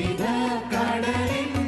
விட கடலின்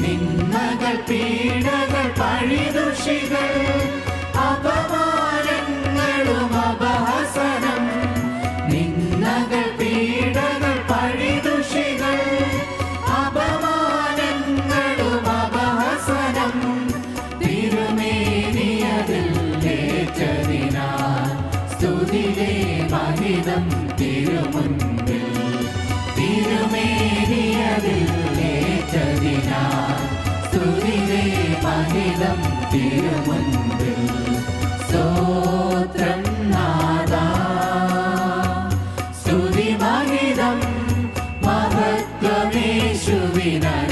നിന്മകൾ പീഡകൾ പഴിദുഷികൾ അപമാനങ്ങളും അപഹസനം. നിന്മകൾ പീഡകൾ പഴിദുഷികൾ അപമാനങ്ങളും അപഹസനം. തിരുമേനിയതിൽ ഏറ്റതിനാൽ സ്തുതിലേ മഹിതം തിരുമുൻപ് സാഹിതം തിരുമുൻപിൽ. സ്തോത്രം നാദ. സ്തുതിമഹിതം മഹത്വമേശുവിനായി